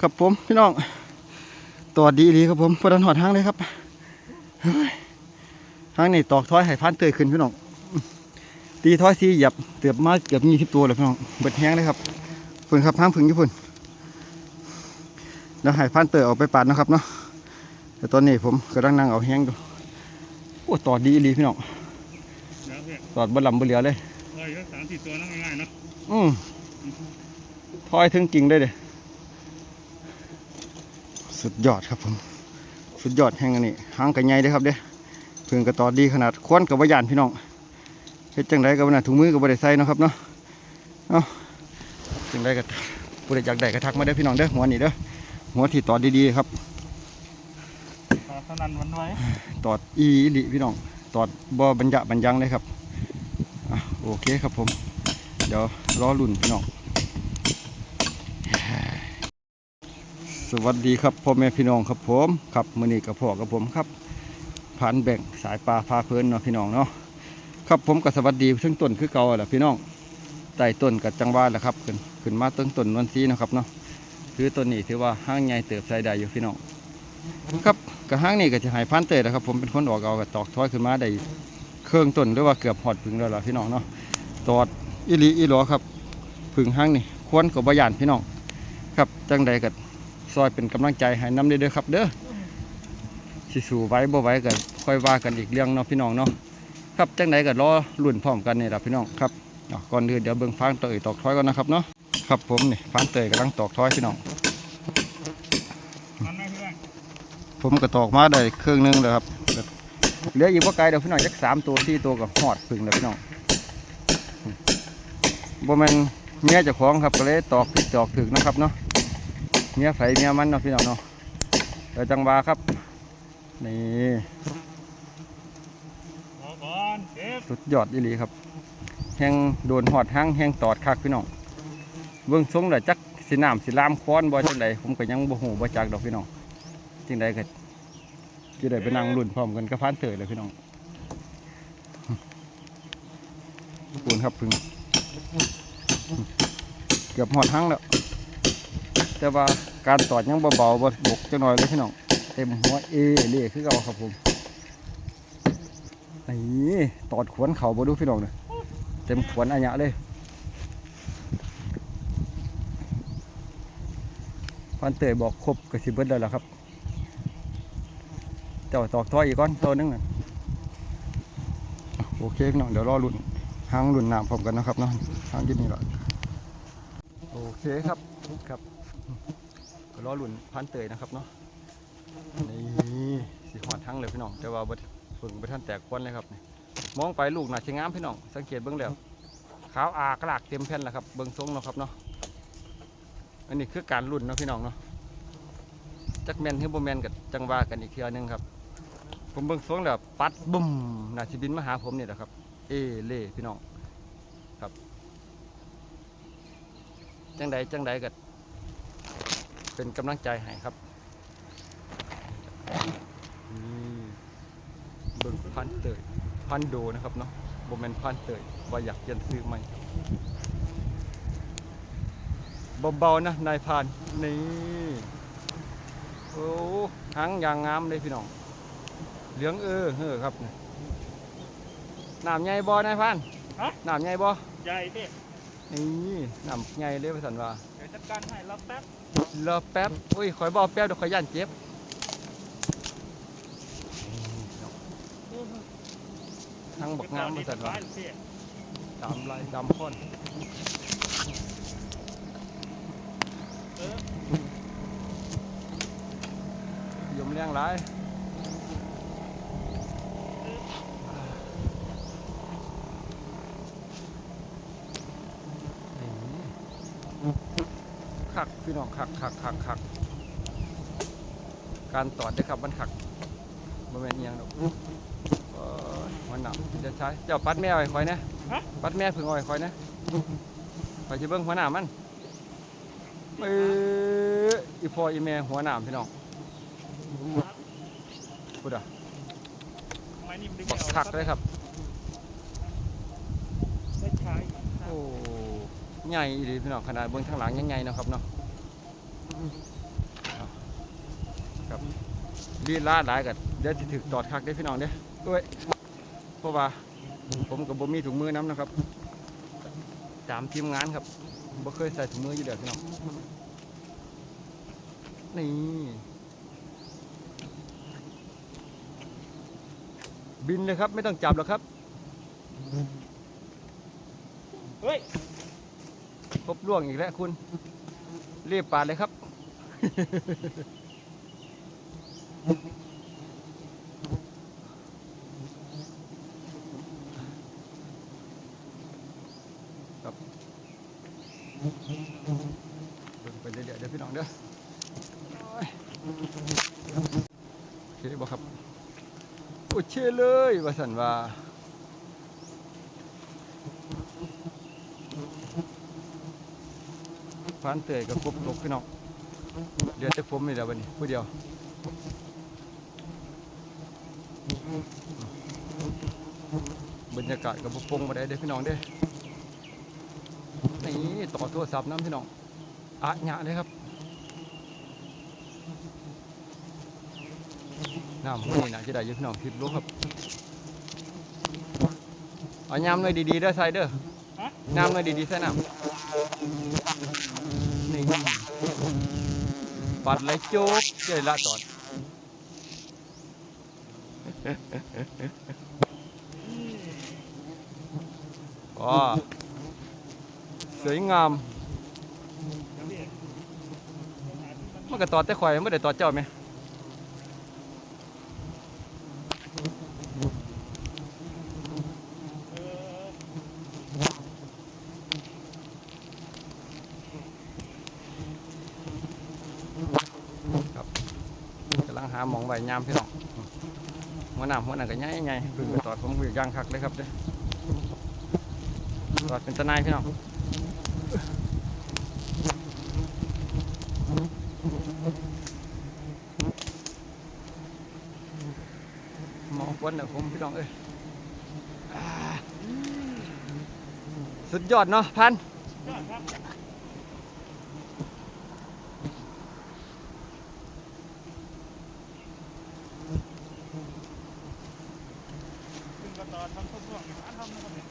ครับผมพี่น้องตัวดีดีครับผมพอดันหอดห้างเลยครับห้างนี่ตอกท้อยให้พันเตยขึ้นพี่น้องตีท้อยสีหยับเตือบมาเกือบยี่สิบตัวเลยพี่น้องเบิดแห้งเลยครับพึ่งครับห้างพึ่งญี่ปุ่นแล้วให้พันเตยออกไปปาดนะครับเนาะแต่ตอนนี้ผมกำลังนั่งเอาแห้งดูโอ้ตอดดีดีพี่น้องตอดบนลำบนเหลียวเลย เฮ้ยก็สามสี่ตัวนั่งง่ายๆเนาะอืมทอยถึงจริงได้เลยสุดยอดครับผม สุดยอดแห่งอันนี้หางกระไงเด้อครับเด้เพิ่งกระตอดดีขนาดควนกับวายานพี่น้องเฮ็ดจังไดกับน่ะถุงมือกับบริใส่เนาะครับเนาะเนาะจังไดกับผู้ใดอยากได้ก็ทักมาได้อพี่น้องเด้อหัวนี่เด้อหัวที่ตอดดีๆครับตอนเท่านั้นวันไว้ตอดอีหลิพี่น้องตอดบ่บรรยะบรรยังเลยครับอะ โอเคครับผม เดี๋ยวรอลุ่นพี่น้อง สวัสดีครับพ่อแม่พี่น้องครับผมครับมือนี้กับพ่อกับผมครับผ่านแบ่งสายปลาพาเพลินเนาะพี่น้องเนาะครับผมก็สวัสดีทั้งต้นคือเก่าแหละพี่น้องใต้ต้นกับจังหวาแหละครับขึ้นขึ้นมาต้นต้นนวลซีนะครับเนาะคือต้นนี้ถือว่าห้างใหญ่เติบใส่ได้อยู่พี่น้องครับกับห้างนี้ก็จะหายพันเตยนะครับ ผมเป็นคนออกเอากับตอกท้อยขึ้นมาได้ เครื่องต้นหรือว่าเกือบหอดพึ่งแล้วล่ะพี่น้องเนาะตอดอีหลีอีหลอครับพึ่งห้างนี่ควรกับบยานพี่น้องครับจังใดกับซอยเป็นกำลังใจให้น้ำเด้อครับ เด้อสิสู่ไว้บ่ไว้กันค่อยว่ากันอีกเรื่องเนาะพี่น้องเนาะครับจังไดก็รอรุ่นพร้อมกันนี่ล่ะพี่น้องครับก่อนอื่นเดี๋ยวเบิ่งฟางเตยตอกท้อยก่อนนะครับเนาะครับผมนี่ฟางเตยกำลังตอกท้อยพี่น้องผมก็ตอกมาได้ครึ่งหนึงแล้วครับ เหลืออีกว่าไกลเดี๋ยวพี่น้องจักสามตัวสี่ตัวก็หอดพึ่งแล้วพี่น้องบ่แม่นเมียเจ้าของครับก็เลยตอกผิดตอกถึกนะครับเนาะเมียไฟเมียมันเนาะพี่น้องเนาะเดี๋ยวจังหวาครับนี่สุดยอดอีหลีครับ แห้งโดนหอดห้างแห้งตอดคักพี่น้องเบื้องทรงเลยจักสิน้ำสิลามค้อนบ่จังใดผมก็ยังบ่ฮู้บ่จักดอกพี่น้องจังใดก็ จะได้ไปนั่งรุ่นพร้อมกันกับพานเตยเลยพี่น้องปูนครับพึ่งเกือบหอดห้งแล้ว แต่ว่าการตอดยังเบาๆบ่บกจังหน่อยเลยพี่น้อง เต็มหัวเอเล่คือเก่าครับผมนี่ตอดขวนเขาบ่ดูพี่น้องเนี่ยเต็มขวนอัญญะเลยพันเตยบอกครบกระสิบเบิดแล้วครับ เจ้าตอกท่ออีกก้อนตัวหนึงน่ะโอเคพี่น้องเดี๋ยวรอลุ่นหางลุ่นน้ำพร้อมกันนะครับเนาะหางอยินนี่แหละโอเคครับครับก็รอลุ่นพันเตยนะครับเนาะนี่สีหอดทั้งเลยพี่น้องแต่ว่าบดฝึงไปท่านแตกควันเลยครับมองไปลูกหนาจะงามพี่น้องสังเกตเบื้องแล้วขาวอากระลากเต็มแผ่นแล้วครับเบื้องทรงเนาะครับเนาะอันนี้คือการลุ่นเนาะพี่น้องเนาะจักแมนหรือบ่แมนกับจังว่ากันอีกเทียหนึงครับ ผมเบื้งทรงแล้วปัดบุ้มน่าจะบินมาหาผมนี่แหละครับ เอเล่พี่น้องครับ จังใดจังใดกับเป็นกำลังใจให้ครับนี่เบิ่งพันเตยพันโดนะครับเนาะโบแมนพันเตยว่าอยากเปลี่ยนซื้อใหมเบาๆนะนายพานนี่โอ้หางอย่างงามเลยพี่น้อง เหลืองเออเฮ้อครับนี่น้ำใหญ่บ่นายพรานฮะ น้ำใหญ่บ่ใหญ่พี่นี่น้ำใหญ่เลยพี่สันว่าเดี๋ยวจัดการให้รับแป๊บรอแป๊บอุ้ยคอยบอกแป๊บเดี๋ยวคอยย่านเจ็บทั้งบักงามมาสัตว์ร้ว่าอยพี่ดำลายดำข้นเออยมเลี้ยงหลายคัก พี่น้องคักคักคักคักการตอดได้อครับมันคักบ่แม่นอิหยังดอกเอ้ยมันหนักจะใช้เจ้าปัดแม่ไว้คอยนะฮะปัดแม่พึ่งเอาไว้คอยนะคอยจะเบิ่งหัวหน้ามันเอออีพ่ออีแม่หัวหน้าพี่น้องพูดอะทำไมนี่มันดึงบัไม่กออกคักเลยครับได้โอ้ใหญ่ดีพี่น้องขนาดเบื้องทางหลังยังไงนาะครับเนาะเอา ครับลีลาหลายกันเดี๋ยวจะถึกตอดคักได้อพี่น้องเด้อด้วยเพราะว่าผมกับบ่มีถุงมือน้ำนะครับตามทีมงานครับบ่เคยใส่ถุงมืออยู่เด้อพี่น้องนี่บินเลยครับ ไม่ต้องจับหรอกครับเฮ้ยพบล่วงอีกแล้วคุณรีบปาดเลยครับ ครับเบิ่งไปเรื่อยๆเดี๋ยวพี่น้องเด้อโอ้ยโอเคบ่ครับโอ้เช่เลยว่าสันว่าฟานเตยกับกบตกพี่น้อง เดี๋ยวจะผมนี่แหละวันนี้ผู้เดียวบรรยากาศกับบุปงมาได้เด้อพี่น้องเด้อนี่ต่อโทรศัพท์น้ำพี่น้องอะหยะเลยครับน้ำพวกนี้นะจะได้อยิพี่น้องคิดรู้ครับเอายำหน่อยดีๆเด้อใส่เด้อฮะน้ำหน่อยดีๆใส่น้ำ นี่ ปัดเลยโจ๊กเจยละตอดอ๋อสวยงามเดี๋ยวพี่มันก็ตอดแต่ข่อยไม่ได้ตอดเจ้าไหม เออ กำลังหาหมองใบยามพี่น้องหัวหน้าหัวหน้าก็ใหญ่ใหญ่พึ่งไปตอดผมอยู่ย่างคักเลยครับเด้อตอดเป็นตะนายพี่น้องหมองควันเด้อผมพี่น้องเอ้ยสุดยอดเนาะพัน ยอดครับซึ่งก็ต่อทำทุกช่วงอันทำนะครับเนี่ย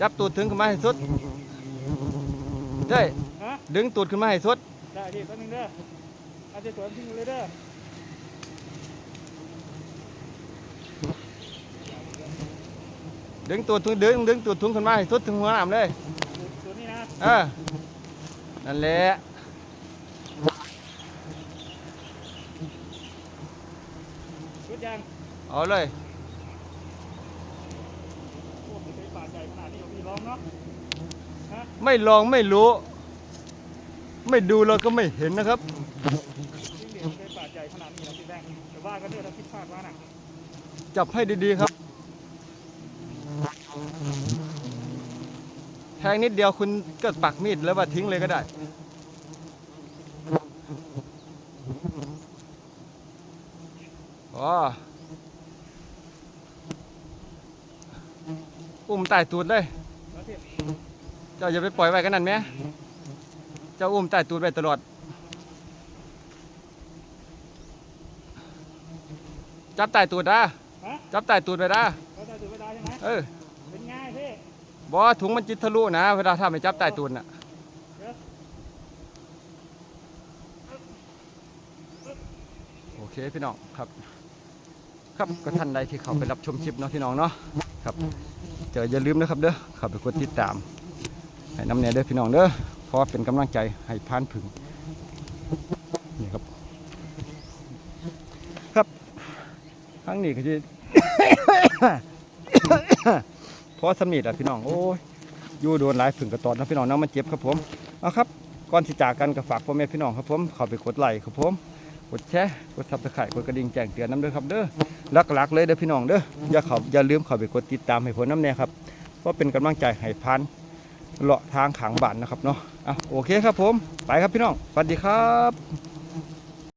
จับตูดถึงขึ้นมาให้สุดเด้ยฮะดึงตูดขึ้นมาให้สุด ได้พี่แป๊บนึงเด้อเอาจะสวนทิ้งเลยเด้อดึงตูดถึงดึงดึงตูดถุงขึ้นมาให้สุดถึงหัวน้ำเลยสวนนี้นะเออนั่นแหละชุดยังเอาเลย โอ้โหเป็นป่าใหญ่ขนาดนี้พี่ลองเนาะ ไม่ลองไม่รู้ ไม่ดูเราก็ไม่เห็นนะครับจับให้ดีๆครับ แทงนิดเดียวคุณก็ปักมีดแล้วว่าทิ้งเลยก็ได้อ๋ออุ้มใต้ตูดเลย จ้าอย่าไปปล่อยไว้กันนั่นไหมเจ้าอุ้มใต้ตูดไว้ตลอด จับใต้ตูดนะฮะจับใต้ตูดไว้นะเราจะถือเวลาใช่ไหมเออเป็นง่ายพี่บอถุงมันจิตทะลุนะ เวลาทำให้จับใต้ตูดน่ะโอเคพี่น้องครับ ครับก็ท่านใดที่เขาไปรับชมคลิปเนาะพี่น้องเนาะครับเจออย่าลืมนะครับเด้อเข้าไปกดติดตาม ให้น้ำเนี่ยเด้อพี่น้องเด้อเพราะเป็นกำลังใจให้พานผึ่งนี่ครับ ครับครั้งนี้ก็จะพอสำนีแหละพี่น้องโอ้ยอยู่โดนหลายผึ่งกระตอดนะพี่น้องนาะมันเจ็บครับผมเอาครับก่อนที่จากกันก็ฝากพ่อแม่พี่น้องครับผมเข้าไปกดไลค์ครับผมกดแชร์กดซับสไครต์กดกระดิ่งแจ้งเตือนน้ำเด้อครับเด้อหลักๆเลยเด้อพี่น้องเด้ออย่าเขาอย่าลืมเข้าไปกดติดตามให้ผลน้ำแน่ครับเพราะเป็นกำลังใจให้พัน เลาะทางขางบ้านนะครับเนาะอะโอเคครับผม ไปครับพี่น้องสวัสดีครับ